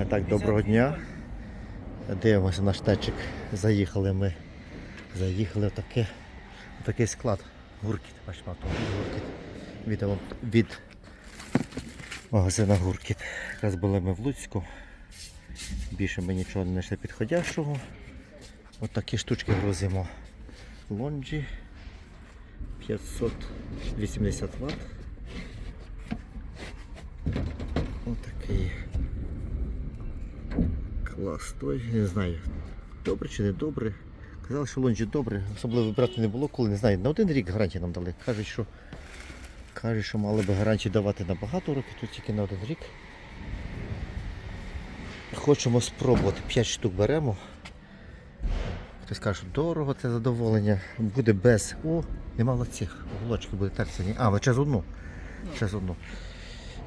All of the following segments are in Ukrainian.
А, Так, доброго дня. Дивимося наш течик. Заїхали ми. Заїхали в таке, в такий склад. Гуркіт. Бачимо, гуркіт. Від, від магазина Гуркіт. Якраз були ми в Луцьку. Більше ми нічого не знайшли підходящого. От такі штучки грузимо. Лонджі 580 Вт. Отакий клас той, не знаю, добре чи не добре. Казали, що лонжі добре, особливо вибирати не було, коли не знаю, на один рік гарантії нам дали. Кажуть, що кажуть, що мали би гарантії давати на багато років, тут тільки на один рік. Хочемо спробувати, 5 штук беремо. Хтось каже, що дорого це задоволення. Буде без. О, немало цих. Уголочки буде терці. А, ви через одну. Через одну.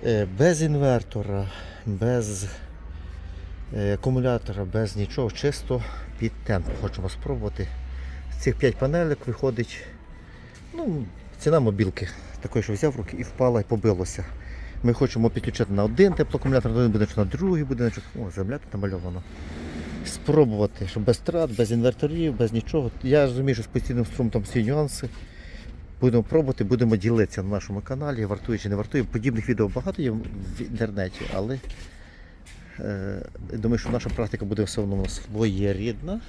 Е, Без інвертора, без акумулятора, без нічого, чисто під темп хочемо спробувати. З цих 5 панелек виходить ну, ціна мобілки. Такої, що взяв руки і впала і побилося. Ми хочемо підключити на один теплоакумулятор, на один будиночок, на другий будиночок. О, земля тут намальована. Спробувати, щоб без трат, без інверторів, без нічого. Я розумію, що з постійним струмом там всі нюанси. Будемо пробувати, будемо ділитися на нашому каналі, вартує чи не вартує. Подібних відео багато є в інтернеті, але е, думаю, що наша практика буде все одно своєрідна.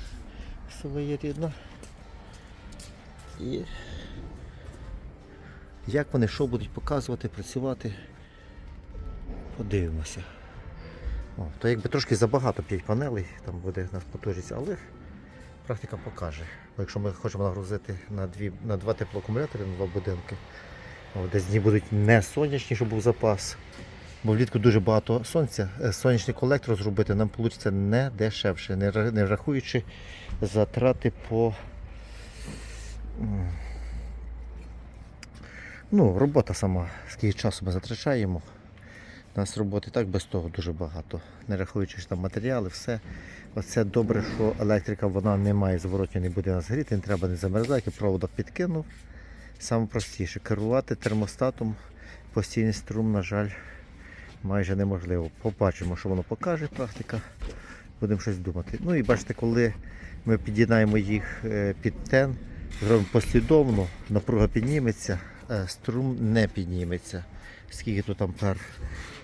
Своєрідна. І як вони що будуть показувати, працювати, подивимося. О, то якби трошки забагато 5 панелей, там буде нас потужність, але практика покаже. Бо якщо ми хочемо нагрузити на, дві, на два теплоакумулятори, на два будинки, десь дні будуть не сонячні, щоб був запас. Бо влітку дуже багато сонця. Е, Сонячний колектор зробити нам вийде не дешевше, не ра- рахуючи затрати по. Ну, робота сама, скільки часу ми затрачаємо. У нас роботи так без того дуже багато. Не рахуючи там матеріали, все. Оце добре, що електрика вона не має зворотньо, не буде нас гріти, не треба не замерзати, проводок підкинув. Саме простіше керувати термостатом постійний струм, на жаль, майже неможливо. Побачимо, що воно покаже практика. Будемо щось думати. Ну і бачите, коли ми під'єднаємо їх е, під тен, зробимо послідовно, напруга підніметься, е, струм не підніметься. Скільки тут ампер?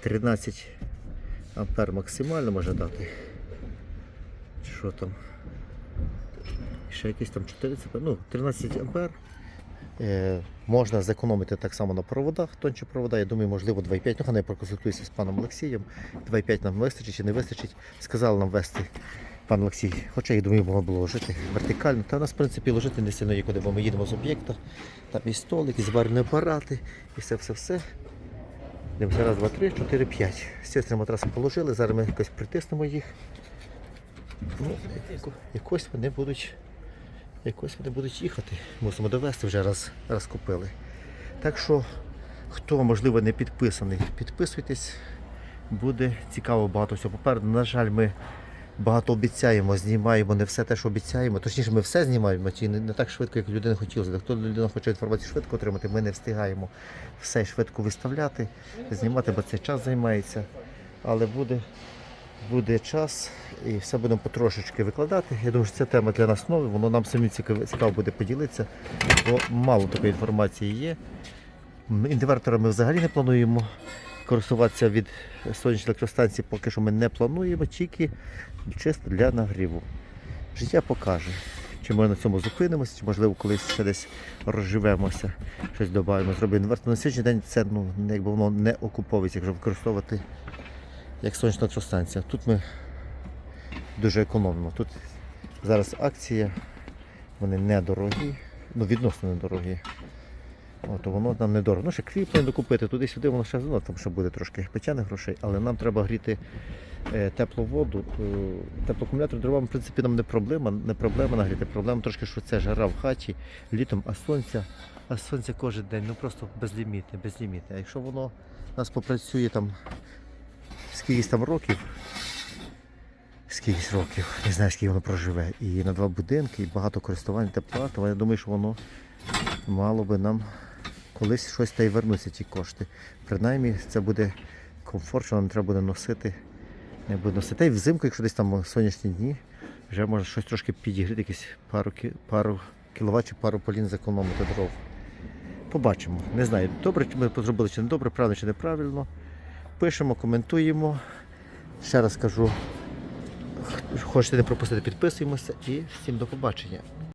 13 ампер максимально може дати. Що там? Ще якісь там 14, ну 13 ампер. Е, можна зекономити так само на проводах, тончі провода. Я думаю, можливо 2,5. Ну, хай проконсультуюся з паном Олексієм. 2,5 нам вистачить чи не вистачить. Сказали нам вести пан Олексій. Хоча я думаю, можна було ложити вертикально. Та у нас, в принципі, ложити не сильно є куди, бо ми їдемо з об'єкта. Там і столик, і зварні апарати, і все-все-все. Дивимося, раз, два, три, чотири, п'ять. Сестри матраси положили, зараз ми якось притиснемо їх. Ну, якось вони будуть. Якось вони будуть їхати. Мусимо довести вже раз, раз купили. Так що, хто можливо не підписаний, підписуйтесь. Буде цікаво багато всього. Попереду, на жаль, ми багато обіцяємо, знімаємо не все те, що обіцяємо. Точніше, ми все знімаємо, ті не, так швидко, як людина хотілося. Хто людина хоче інформацію швидко отримати, ми не встигаємо все швидко виставляти, знімати, бо це час займається. Але буде, буде час і все будемо потрошечки викладати. Я думаю, що ця тема для нас нова, воно нам самі цікаво, буде поділитися, бо мало такої інформації є. Інверторами ми взагалі не плануємо користуватися від сонячної електростанції, поки що ми не плануємо, тільки чисто для нагріву. Життя покаже, чи ми на цьому зупинимося, чи можливо колись ще десь розживемося, щось додаємо, зробимо інвертор. На сьогоднішній день це ну, якби воно не окуповується, якщо використовувати як сонячна електростанція. Тут ми дуже економимо. Тут зараз акція, вони недорогі, ну відносно недорогі. От, воно нам недорого. Ну, ще кріплення докупити, туди-сюди воно ще ну, там ще буде трошки печених грошей, але нам треба гріти е, теплу воду. Е, теплоакумулятор дровами, в принципі, нам не проблема, не проблема нагріти. Проблема трошки, що це жара в хаті літом, а сонця, а сонця кожен день, ну просто безлімітне, безлімітне. А якщо воно нас попрацює там скількись там років, скількись років, не знаю, скільки воно проживе. І на два будинки, і багато користувань тепла, тому я думаю, що воно мало би нам колись щось та й вернуться ті кошти. Принаймні це буде комфорт, що нам треба буде носити. Не буде носити. Та й взимку, якщо десь там сонячні дні, вже можна щось трошки підігріти, якісь пару пару кіловат чи пару полін зекономити дров. Побачимо. Не знаю, добре чи ми зробили чи не добре, правильно чи неправильно пишемо, коментуємо. Ще раз кажу, хочете не пропустити, підписуємося і всім до побачення.